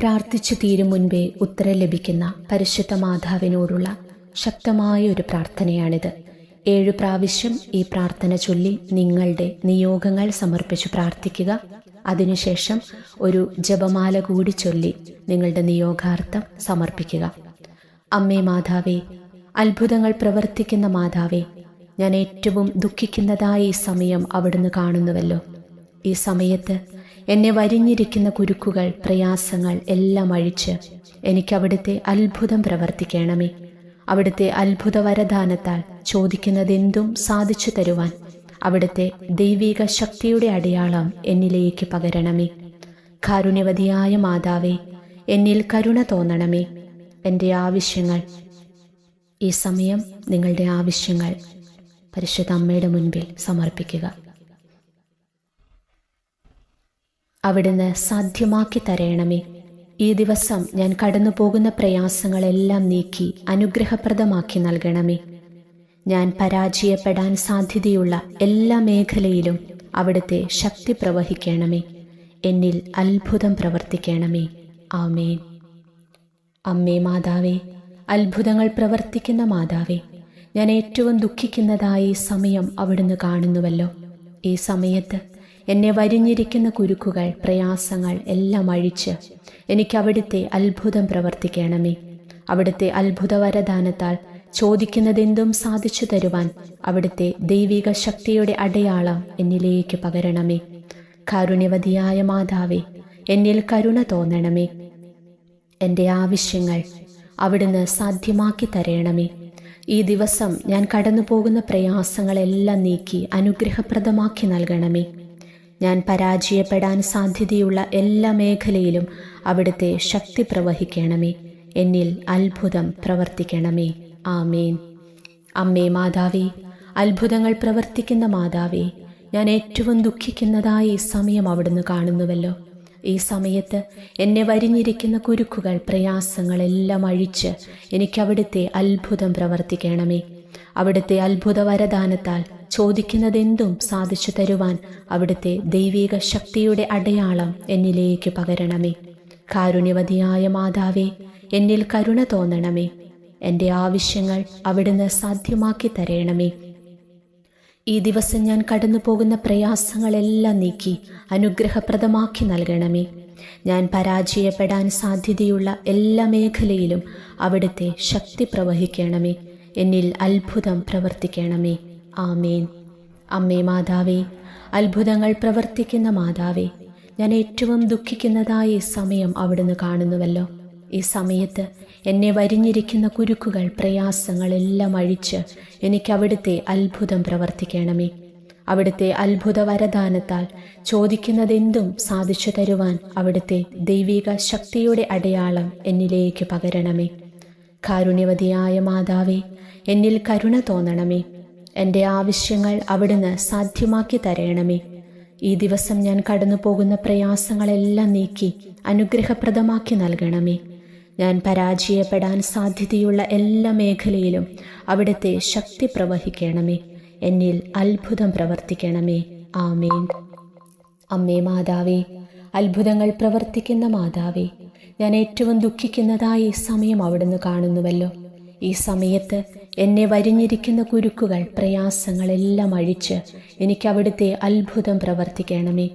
പ്രാർത്ഥിച്ചു തീരും മുൻപേ ഉത്തരം ലഭിക്കുന്ന പരിശുദ്ധ മാതാവിനോടുള്ള ശക്തമായ ഒരു പ്രാർത്ഥനയാണിത്. ഏഴു പ്രാവശ്യം ഈ പ്രാർത്ഥന ചൊല്ലി നിങ്ങളുടെ നിയോഗങ്ങൾ സമർപ്പിച്ചു പ്രാർത്ഥിക്കുക. അതിനുശേഷം ഒരു ജപമാല കൂടി ചൊല്ലി നിങ്ങളുടെ നിയോഗാർത്ഥം സമർപ്പിക്കുക. അമ്മേ മാതാവേ അത്ഭുതങ്ങൾ പ്രവർത്തിക്കുന്ന മാതാവേ ഞാൻ ഏറ്റവും ദുഃഖിക്കുന്നതായ ഈ സമയം അവിടുന്ന് കാണുന്നുവല്ലോ. ഈ സമയത്ത് എന്നെ വരിഞ്ഞിരിക്കുന്ന കുരുക്കുകൾ പ്രയാസങ്ങൾ എല്ലാം അഴിച്ച് എനിക്ക് അവിടുത്തെ അത്ഭുതം പ്രവർത്തിക്കണമേ. അവിടുത്തെ അത്ഭുത വരദാനത്താൽ ചോദിക്കുന്നതെന്തും സാധിച്ചു തരുവാൻ അവിടുത്തെ ദൈവിക ശക്തിയുടെ അടയാളം എന്നിലേക്ക് പകരണമേ. കാരുണ്യവതിയായ മാതാവേ എന്നിൽ കരുണ തോന്നണമേ. എന്റെ ആവശ്യങ്ങൾ ഈ സമയം നിങ്ങളുടെ ആവശ്യങ്ങൾ പരിശുദ്ധ അമ്മയുടെ മുൻപിൽ സമർപ്പിക്കുക. അവിടുന്ന് സാധ്യമാക്കി തരയണമേ ഈ ദിവസം ഞാൻ കടന്നു പോകുന്ന പ്രയാസങ്ങളെല്ലാം നീക്കി അനുഗ്രഹപ്രദമാക്കി നൽകണമേ. ഞാൻ പരാജയപ്പെടാൻ സാധ്യതയുള്ള എല്ലാ മേഖലയിലും അവിടുത്തെ ശക്തി പ്രവഹിക്കണമേ. എന്നിൽ അത്ഭുതം പ്രവർത്തിക്കണമേ. ആമേൻ. അമ്മേ മാതാവേ അത്ഭുതങ്ങൾ പ്രവർത്തിക്കുന്ന മാതാവേ ഞാൻ ഏറ്റവും ദുഃഖിക്കുന്നതായി സമയം അവിടുന്ന് കാണുന്നുവല്ലോ. ഈ സമയത്ത് എന്നെ വരിഞ്ഞിരിക്കുന്ന കുരുക്കുകൾ പ്രയാസങ്ങൾ എല്ലാം അഴിച്ച് എനിക്ക് അവിടുത്തെ അത്ഭുതം പ്രവർത്തിക്കണമേ. അവിടുത്തെ അത്ഭുത വരദാനത്താൽ ചോദിക്കുന്നതെന്തും സാധിച്ചു തരുവാൻ അവിടുത്തെ ദൈവിക ശക്തിയുടെ അടയാളം എന്നിലേക്ക് പകരണമേ. കാരുണ്യവതിയായ മാതാവേ എന്നിൽ കരുണ തോന്നണമേ. എന്റെ ആവശ്യങ്ങൾ അവിടുന്ന് സാധ്യമാക്കി തരയണമേ ഈ ദിവസം ഞാൻ കടന്നു പോകുന്ന പ്രയാസങ്ങളെല്ലാം നീക്കി അനുഗ്രഹപ്രദമാക്കി നൽകണമേ. ഞാൻ പരാജയപ്പെടാൻ സാധ്യതയുള്ള എല്ലാ മേഖലയിലും അവിടുത്തെ ശക്തി പ്രവഹിക്കണമേ. എന്നിൽ അത്ഭുതം പ്രവർത്തിക്കണമേ. ആമേൻ. അമ്മേ മാതാവേ അത്ഭുതങ്ങൾ പ്രവർത്തിക്കുന്ന മാതാവേ ഞാൻ ഏറ്റവും ദുഃഖിക്കുന്നതായ ഈ സമയം അവിടുന്ന് കാണുന്നുവല്ലോ. ഈ സമയത്ത് എന്നെ വരിഞ്ഞിരിക്കുന്ന കുരുക്കുകൾ പ്രയാസങ്ങളെല്ലാം അഴിച്ച് എനിക്കവിടുത്തെ അത്ഭുതം പ്രവർത്തിക്കണമേ. അവിടുത്തെ അത്ഭുത വരദാനത്താൽ ചോദിക്കുന്നതെന്തും സാധിച്ചു തരുവാൻ അവിടുത്തെ ദൈവിക ശക്തിയുടെ അടയാളം എന്നിലേക്ക് പകരണമേ. കാരുണ്യവതിയായ മാതാവേ എന്നിൽ കരുണ തോന്നണമേ. എന്റെ ആവശ്യങ്ങൾ അവിടുന്ന് സാധ്യമാക്കി തരയണമേ ഈ ദിവസം ഞാൻ കടന്നു പോകുന്ന പ്രയാസങ്ങളെല്ലാം നീക്കി അനുഗ്രഹപ്രദമാക്കി നൽകണമേ. ഞാൻ പരാജയപ്പെടാൻ സാധ്യതയുള്ള എല്ലാ മേഖലയിലും അവിടുത്തെ ശക്തി പ്രവഹിക്കണമേ. എന്നിൽ അത്ഭുതം പ്രവർത്തിക്കണമേ. ആമേൻ. അമ്മേ മാതാവേ അത്ഭുതങ്ങൾ പ്രവർത്തിക്കുന്ന മാതാവേ ഞാൻ ഏറ്റവും ദുഃഖിക്കുന്നതായ ഈ സമയം അവിടുന്ന് കാണുന്നുവല്ലോ. ഈ സമയത്ത് എന്നെ വരിഞ്ഞിരിക്കുന്ന കുരുക്കുകൾ പ്രയാസങ്ങളെല്ലാം അഴിച്ച് എനിക്ക് അവിടുത്തെ അത്ഭുതം പ്രവർത്തിക്കണമേ. അവിടുത്തെ അത്ഭുത വരദാനത്താൽ ചോദിക്കുന്നതെന്തും സാധിച്ചു തരുവാൻ അവിടുത്തെ ദൈവിക ശക്തിയുടെ അടയാളം എന്നിലേക്ക് പകരണമേ. കാരുണ്യവതിയായ മാതാവേ എന്നിൽ കരുണ തോന്നണമേ. എന്റെ ആവശ്യങ്ങൾ അവിടുന്ന് സാധ്യമാക്കി തരയണമേ ഈ ദിവസം ഞാൻ കടന്നു പോകുന്ന പ്രയാസങ്ങളെല്ലാം നീക്കി അനുഗ്രഹപ്രദമാക്കി നൽകണമേ. ഞാൻ പരാജയപ്പെടാൻ സാധ്യതയുള്ള എല്ലാ മേഖലയിലും അവിടുത്തെ ശക്തി പ്രവഹിക്കണമേ. എന്നിൽ അത്ഭുതം പ്രവർത്തിക്കണമേ. ആമേൻ. അമ്മേ മാതാവേ അത്ഭുതങ്ങൾ പ്രവർത്തിക്കുന്ന മാതാവേ ഞാൻ ഏറ്റവും ദുഃഖിക്കുന്നതായി സമയം അവിടുന്ന് കാണുന്നുവല്ലോ. ഈ സമയത്ത് എന്നെ വരിഞ്ഞിരിക്കുന്ന കുരുക്കുകൾ പ്രയാസങ്ങളെല്ലാം അഴിച്ച് എനിക്ക് അവിടുത്തെ അത്ഭുതം പ്രവർത്തിക്കണമേ.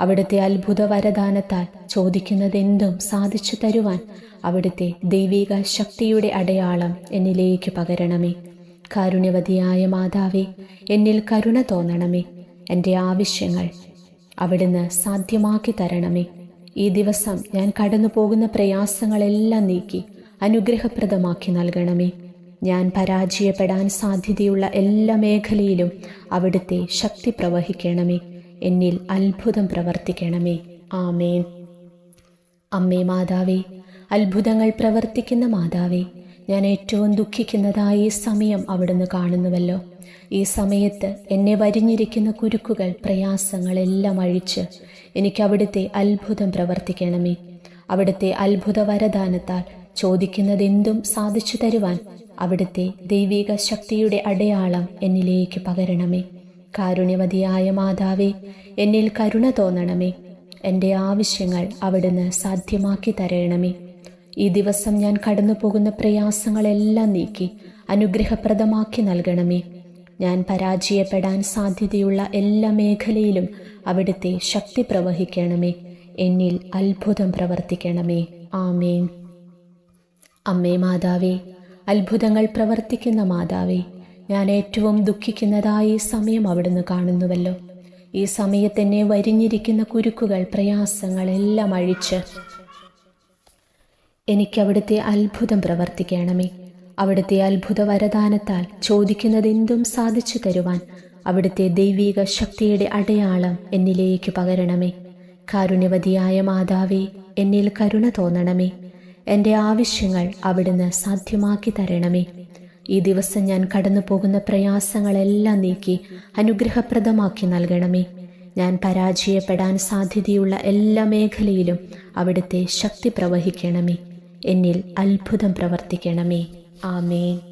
അവിടുത്തെ അത്ഭുത വരദാനത്താൽ ചോദിക്കുന്നതെന്തും സാധിച്ചു തരുവാൻ അവിടുത്തെ ദൈവിക ശക്തിയുടെ അടയാളം എന്നിലേക്ക് പകരണമേ. കാരുണ്യവതിയായ മാതാവേ എന്നിൽ കരുണ തോന്നണമേ. എന്റെ ആവശ്യങ്ങൾ അവിടുന്ന് സാധ്യമാക്കി തരണമേ. ഈ ദിവസം ഞാൻ കടന്നു പോകുന്ന പ്രയാസങ്ങളെല്ലാം നീക്കി അനുഗ്രഹപ്രദമാക്കി നൽകണമേ. ഞാൻ പരാജയപ്പെടാൻ സാധ്യതയുള്ള എല്ലാ മേഖലയിലും അവിടുത്തെ ശക്തി പ്രവഹിക്കണമേ. എന്നിൽ അത്ഭുതം പ്രവർത്തിക്കണമേ. ആമേൻ. അമ്മേ മാതാവേ അത്ഭുതങ്ങൾ പ്രവർത്തിക്കുന്ന മാതാവേ ഞാൻ ഏറ്റവും ദുഃഖിക്കുന്നതായ ഈ സമയം അവിടുന്ന് കാണുന്നുവല്ലോ. ഈ സമയത്ത് എന്നെ വരിഞ്ഞിരിക്കുന്ന കുരുക്കുകൾ പ്രയാസങ്ങളെല്ലാം അഴിച്ച് എനിക്ക് അവിടുത്തെ അത്ഭുതം പ്രവർത്തിക്കണമേ. അവിടുത്തെ അത്ഭുത വരദാനത്താൽ ചോദിക്കുന്നതെന്തും സാധിച്ചു തരുവാൻ അവിടുത്തെ ദൈവിക ശക്തിയുടെ അടയാളം എന്നിലേക്ക് പകരണമേ. കാരുണ്യവതിയായ മാതാവേ എന്നിൽ കരുണ തോന്നണമേ. എന്റെ ആവശ്യങ്ങൾ അവിടുന്ന് സാധ്യമാക്കി തരണമേ. ഈ ദിവസം ഞാൻ കടന്നു പോകുന്ന പ്രയാസങ്ങളെല്ലാം നീക്കി അനുഗ്രഹപ്രദമാക്കി നൽകണമേ. ഞാൻ പരാജയപ്പെടാൻ സാധ്യതയുള്ള എല്ലാ മേഖലയിലും അവിടുത്തെ ശക്തി പ്രവഹിക്കണമേ. എന്നിൽ അത്ഭുതം പ്രവർത്തിക്കണമേ. ആമേൻ. അമ്മേ മാതാവേ അത്ഭുതങ്ങൾ പ്രവർത്തിക്കുന്ന മാതാവേ ഞാൻ ഏറ്റവും ദുഃഖിക്കുന്നതായി സമയം അവിടുന്ന് കാണുന്നുവല്ലോ. ഈ സമയത്തെന്നെ വരിഞ്ഞിരിക്കുന്ന കുരുക്കുകൾ പ്രയാസങ്ങൾ എല്ലാം അഴിച്ച് എനിക്ക് അവിടുത്തെ അത്ഭുതം പ്രവർത്തിക്കണമേ. അവിടുത്തെ അത്ഭുത വരദാനത്താൽ ചോദിക്കുന്നതെന്തും സാധിച്ചു തരുവാൻ അവിടുത്തെ ദൈവിക ശക്തിയുടെ അടയാളം എന്നിലേക്ക് പകരണമേ. കാരുണ്യവതിയായ മാതാവേ എന്നിൽ കരുണ തോന്നണമേ. എന്റെ ആവശ്യങ്ങൾ അവിടുന്ന് സാധ്യമാക്കി തരണമേ. ഈ ദിവസം ഞാൻ കടന്നു പോകുന്ന പ്രയാസങ്ങളെല്ലാം നീക്കി അനുഗ്രഹപ്രദമാക്കി നൽകണമേ. ഞാൻ പരാജയപ്പെടാൻ സാധ്യതയുള്ള എല്ലാ മേഖലയിലും അവിടുത്തെ ശക്തി പ്രവഹിക്കണമേ. എന്നിൽ അത്ഭുതം പ്രവർത്തിക്കണമേ. ആമേൻ.